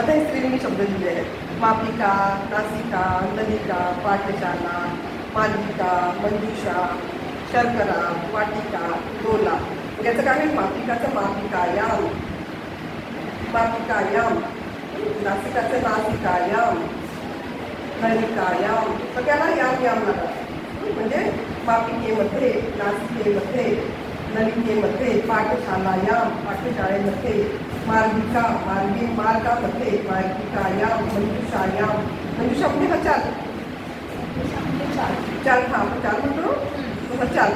आता हे स्त्रीलिंगी शब्द दिले आहेत. मापिका, नासिका, नलिका पाठशाला मालिका, मंजुषा, शर्करा, वाटिका, डोला. याचं काय आहे? मापिकाचं मापिकायाम. मापिकायाम. नासिकाचं नासिकायाम. नलिकायाम. सगळ्याला याम याम लागतात. म्हणजे मापिकेमध्ये, नासिकेमध्ये नलिकेमध्ये पाठशालायाम पाठशाळेमध्ये मार्गिका मार्गी मार्गामध्ये मार्गिकायाम मंजुषायाम मंजुषा म्हणजे हा चाल। चाल हा आपण चाल म्हणतो तसा चाल।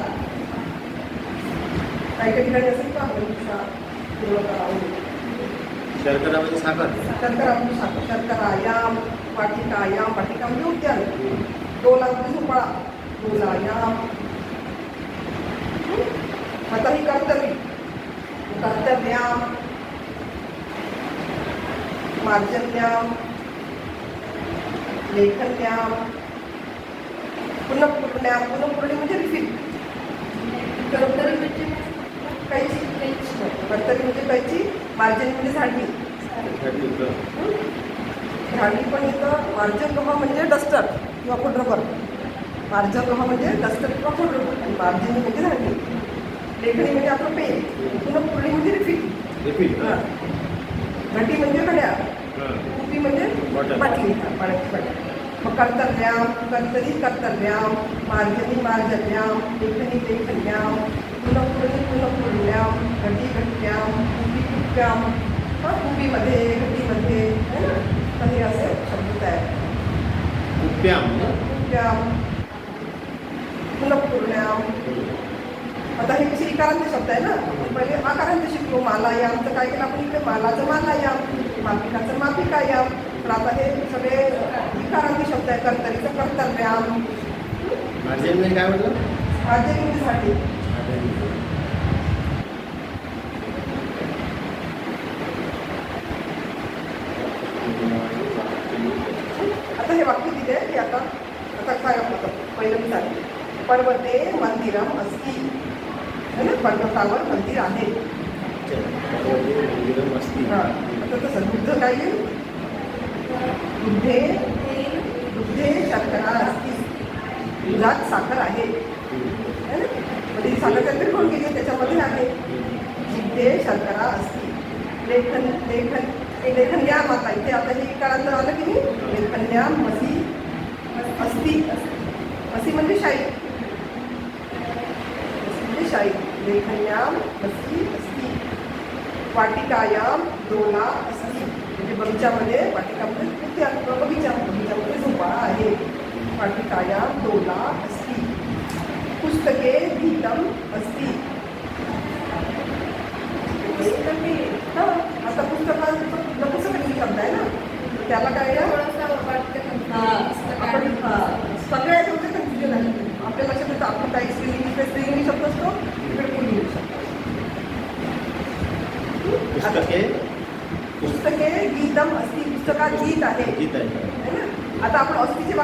काही काही ठिकाणी असेल का मंजुषा पूर्वकाळामध्ये शर्करा म्हणजे साखर शर्करा म्हणजे साखर शर्करायाम वाटिका म्हणजे उद्यान। डोला म्हणजे झोपाळा डोलायाम आता ही कर्तव्य. कर्तव्याम. मार्जन्याम. लेखन्याम. पुनఃपूर्ण्याम. पुनःपूर्णी म्हणजे रिफिल कर्तरी म्हणजे कैची कर्तरी म्हणजे कैची मार्जन म्हणजे झाडणी. झाडणी पण येतं. मार्जन लोहा म्हणजे डस्टर किंवा खोडरबर मार्जन लोहा म्हणजे डस्टर किंवा आणि मार्जनी म्हणजे झाडणी. लेखणी म्हणजे आपलं पेन पुन्हा पुरणी म्हणजे रिफिल रिपीट हाँ. घटी म्हणजे घड्या कुपी म्हणजे बॉटल. बाटली. हाँ, पाण्याची बाटली मग कर्तव्याम कर्तरी कर्तव्याम मार्जनी मार्जन्याम लेखनी लेखन्याम पुनःपुरणी पुनःपुरण्याम घटी घट्याम कुपी कुप्याम. हाँ कुपीमध्ये घटीमध्ये है ना? तर हे असे शब्द तयार उप्याम कुप्याम पुनःपुरण्याम आता हे कसे इकारांचे शब्द आहे ना? पहिले आकारांचे शिकलो मालायाम तर काय केलं आपण इकडे? मालाचं मालायाम मापिकाचं मापिकायाम तर आता हे सगळे इकारांचे शब्द आहे कर्तरीचं कर्तव्याम काय म्हटलं? आता हे वाक्य दिले की आता आता काय आपलं पहिलं मी सांगते. पर्वते मंदिरम अस्ति. आहे पर्वतावर मंदिर आहे. समृद्ध काय दुधे दुधे शर्करा असतील दुधात साखर आहे. म्हणजे साखर कोण गेली त्याच्यामध्ये आहे. दुधे शर्करा असतील लेखन लेखन लेखन या माता इथे आता हे काळात आलं की नाही? लेखन या मसी असती असती म्हणजे शाही शाई लेखन्याम मसी अस्ती वाटिकायाम डोला असती म्हणजे बगीच्यामध्ये वाटिकामध्ये किंवा बगीचा बगीच्यामध्ये झोपाळा आहे वाटिकायाम डोला असती पुस्तके गीतम असती आता पुस्तकाचं पुस्तक शब्द आहे ना? त्याला काय आहे आपण हाँ, सगळ्या याच्यामध्ये कन्फ्युजन आहे आपल्या लक्षात येतं आपण काही स्त्रीलिंगी इकडे स्त्रीलिंगी शब्द असतो इकडे पुल्लिंगी शब्द असतो. आता पुस्तके? पुस्तके गीतम अस्थि पुस्तकात गीत आहे. गीत आहे. है ना? आता आपण अस्तीचे